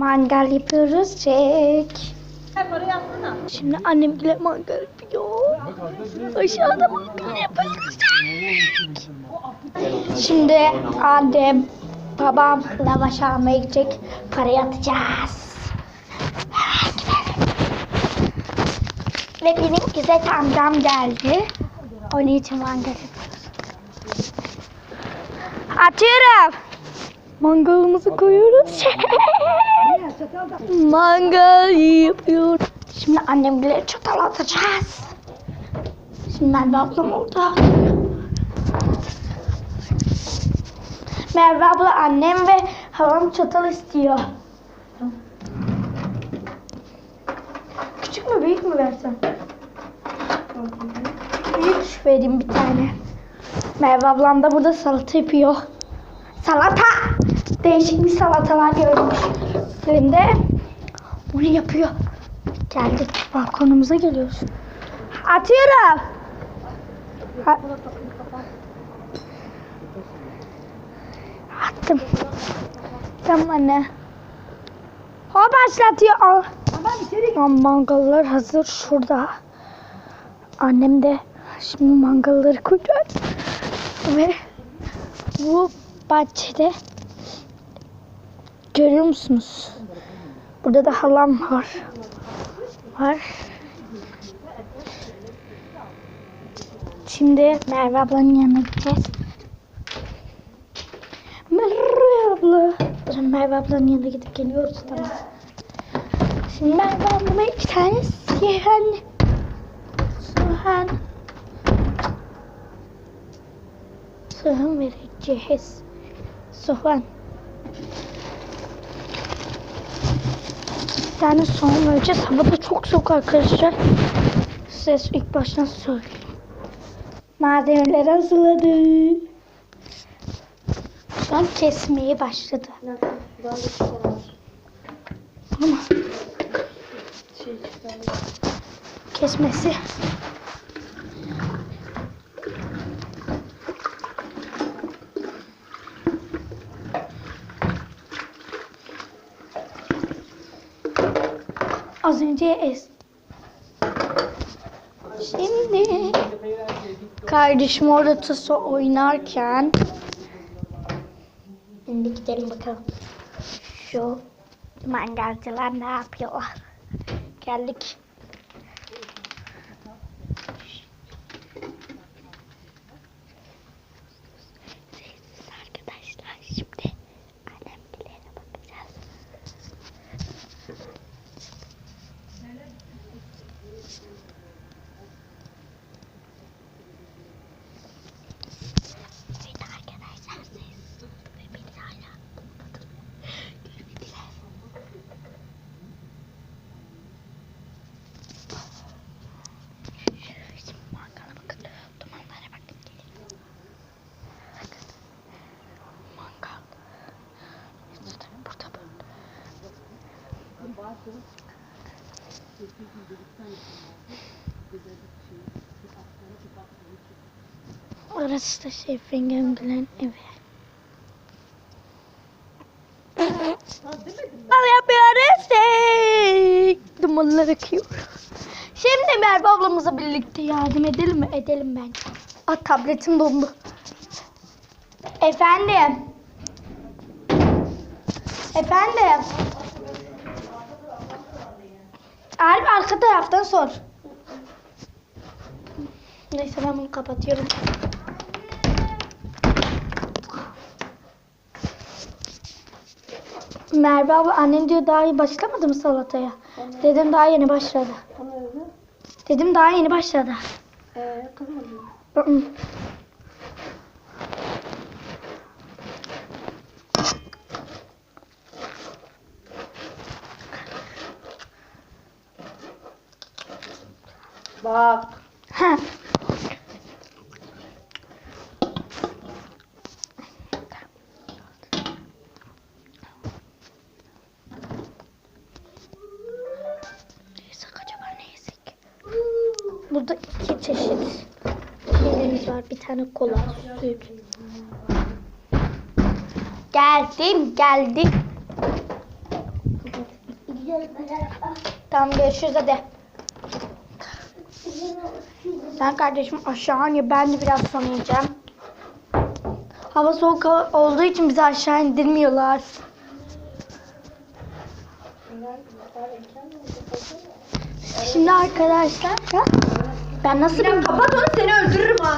Mangal yapıyoruz. Çek. Şimdi annem bile mangal yapıyor. Aşağıda mangal yapıyoruz. Çek. Şimdi annem, babam lavaş almaya gidecek. Parayı atacağız. Hemen gidelim. Ve benim güzel amcam geldi. Onun için mangal yapıyoruz. Atıyorum. Mangalımızı koyuyoruz. Mangal yapıyoruz. Şimdi annemle çatal atacağız. Şimdi Merve ablam orada. Merve abla annem ve halam çatal istiyor. Küçük mü büyük mü versen? Büyük vereyim bir tane. Merve ablam da burada salata yapıyor. Salata! Değişik bir salatalar görmüş. Elimde bunu yapıyor. Geldik balkonumuza geliyoruz. Atıyorum. Ha- Attım. Tamam anne. O başlatıyor. Al. Tamam, mangallar hazır şurada. Annem de şimdi mangalları koyacak. Ve bu bahçede görüyor musunuz? Burada da halam var. Var. Şimdi Merve ablanın yanına gideceğiz. Merve abla. Dur, Merve ablanın yanına gidip geliyoruz tamam. Şimdi Merve ablama iki tane sihen soğan soğan vereceğiz. Soğan. Tane soğan vereceğiz. Hava da çok soğuk arkadaşlar. Size ilk baştan söyleyeyim. Malzemeleri hazırladı. Şu an kesmeye başladı. Ama Şey kesmesi. Az önce es. Şimdi kardeşim orada taso oynarken Şimdi gidelim bakalım. Şu mangalcılar ne yapıyorlar? Geldik. Orası da Şefin Göngül'ün evi. Al yapıyoruz. Hey! Dumanlar akıyor. Şimdi Merve ablamıza birlikte yardım edelim mi? Edelim ben. Ah tabletim dondu. Efendim. Efendim. Harbi arka taraftan sor. Neyse ben bunu kapatıyorum. Merve abla annen diyor daha iyi başlamadı mı salataya? Dedim daha yeni başladı. Öyle. Dedim daha yeni başladı. Ee, kızmadı mı? Bak. Ha. Burada iki çeşit şeylerimiz var. Bir tane kola, süt. Geldim, geldim. Tamam görüşürüz hadi. Sen kardeşim aşağı in ben de biraz sonra ineceğim. Hava soğuk olduğu için bizi aşağı indirmiyorlar. Şimdi arkadaşlar ben nasıl Ya kapat onu seni öldürürüm ha.